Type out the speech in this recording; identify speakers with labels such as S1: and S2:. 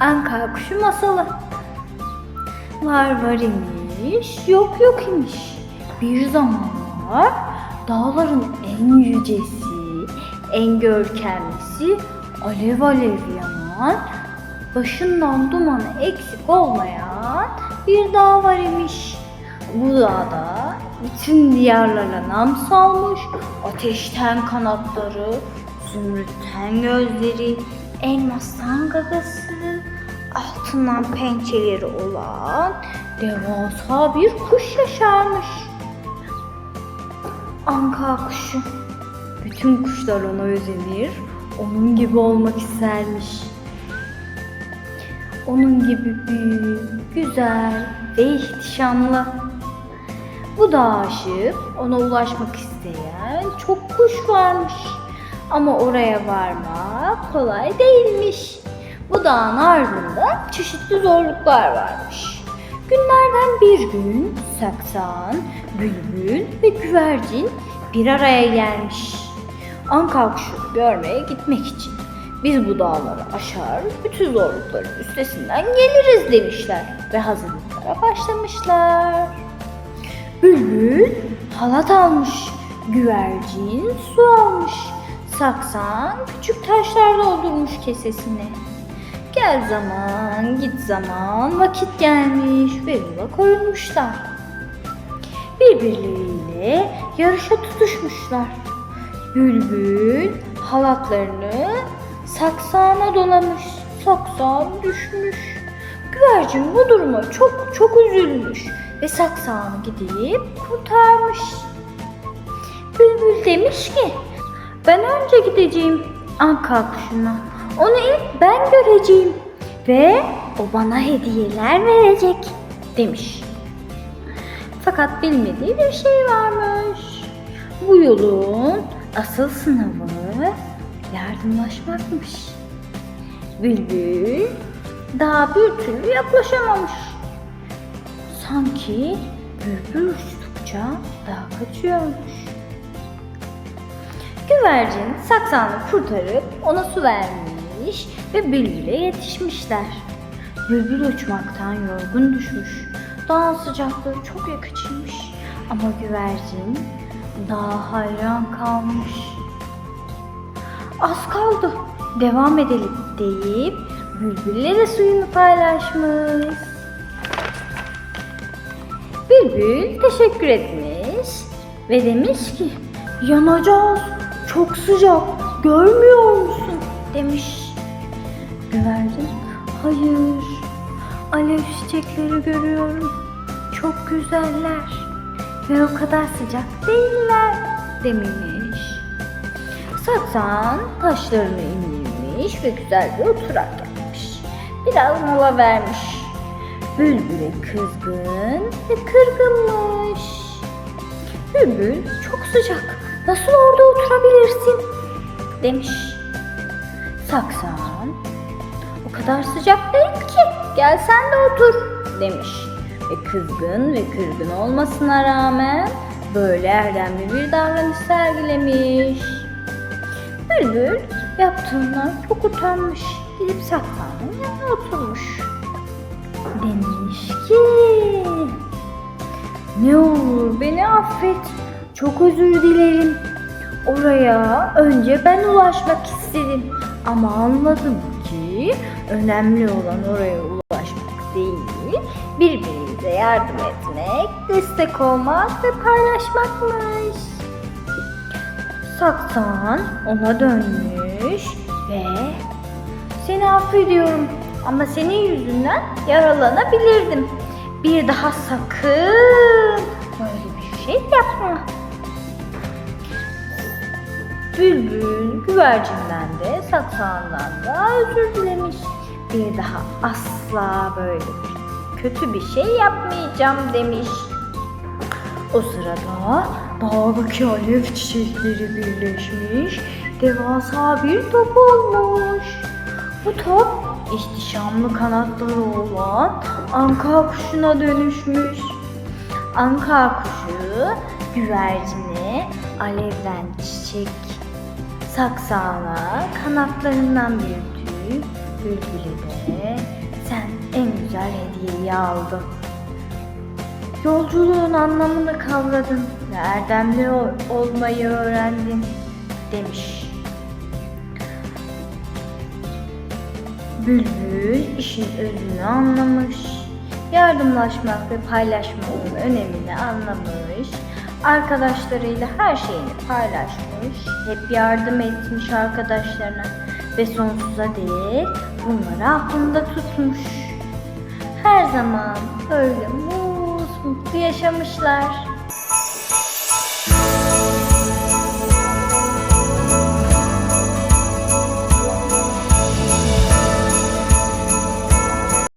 S1: Anka kuşu masalı. Var var imiş, yok yok imiş. Bir zamanlar dağların en yücesi, en görkemlisi, alev alev yanan, başından dumanı eksik olmayan bir dağ var imiş. Bu dağda bütün diyarlara nam salmış, ateşten kanatları, zümrütten gözleri, elmastan gagası, altından pençeleri olan devasa bir kuş yaşarmış. Anka kuşu. Bütün kuşlar ona özenir, onun gibi olmak istermiş. Onun gibi büyük, güzel ve ihtişamlı. Bu dağa aşık, ona ulaşmak isteyen çok kuş varmış. Ama oraya varmak kolay değilmiş. Bu dağın ardında çeşitli zorluklar varmış. Günlerden bir gün saksan, bülbül ve güvercin bir araya gelmiş. Anka kuşunu görmeye gitmek için. Biz bu dağları aşar, bütün zorlukların üstesinden geliriz demişler ve hazırlıklara başlamışlar. Bülbül halat almış, güvercin su almış, saksan küçük taşlar doldurmuş kesesine. Gel zaman, git zaman, vakit gelmiş ve yola koyulmuşlar. Birbirleriyle yarışa tutuşmuşlar. Bülbül halatlarını saksağına dolamış, saksağın düşmüş. Güvercin bu duruma çok çok üzülmüş ve saksağını gidip kurtarmış. Bülbül demiş ki, ben önce gideceğim anka kuşuna. Onu ilk ben göreceğim ve o bana hediyeler verecek demiş. Fakat bilmediği bir şey varmış. Bu yolun asıl sınavı yardımlaşmakmış. Bülbül daha bir türlü yaklaşamamış. Sanki bülbül uçtukça daha kaçıyormuş. Güvercin saksanı kurtarıp ona su vermiş ve bülbüle yetişmişler. Bülbül uçmaktan yorgun düşmüş. Dağın sıcaklığı çok yakıcıymış. Ama güvercin daha hayran kalmış. Az kaldı. Devam edelim deyip bülbülle de suyunu paylaşmış. Bülbül teşekkür etmiş ve demiş ki yanacağız çok sıcak görmüyor musun demiş. Güvercin hayır alev çiçekleri görüyorum çok güzeller ve o kadar sıcak değiller demiş. Saksan taşlarını indirmiş ve güzel bir oturak yapmış. Biraz mola vermiş. Bülbüle kızgın ve kırgınmış. Bülbül çok sıcak. Nasıl orada oturabilirsin? Demiş. Saksan o kadar sıcak değil ki. Gel sen de otur demiş. Ve kızgın ve kırgın olmasına rağmen böyle erdemli bir davranış sergilemiş. Bülbül yaptığından çok utanmış. Gidip saklanın yanına oturmuş. Demiş ki ne olur beni affet. Çok özür dilerim. Oraya önce ben ulaşmak istedim. Ama anladım ki önemli olan oraya ulaşmak değil, birbirimize yardım etmek, destek olmak ve paylaşmakmış. Saksan ona dönmüş ve seni affediyorum ama senin yüzünden yaralanabilirdim. Bir daha sakın böyle bir şey yapma. Bülbül güvercinden de saksağından da özür dilemiş. Bir daha asla böyle bir kötü bir şey yapmayacağım demiş. O sırada dağdaki alev çiçekleri birleşmiş, devasa bir top olmuş. Bu top ihtişamlı kanatları olan anka kuşuna dönüşmüş. anka kuşu güvercini alevlen çiçek saksağına kanatlarından bir tüy bülbülü de sen en güzel hediyeyi aldın. Yolculuğun anlamını kavradın ve erdemli ol- olmayı öğrendin demiş. Bülbül işin özünü anlamış, yardımlaşmak ve paylaşmanın önemini anlamış, arkadaşlarıyla her şeyini paylaşmış, hep yardım etmiş arkadaşlarına ve sonsuza dek bunları aklında tutmuş. Her zaman böyle mutlu yaşamışlar.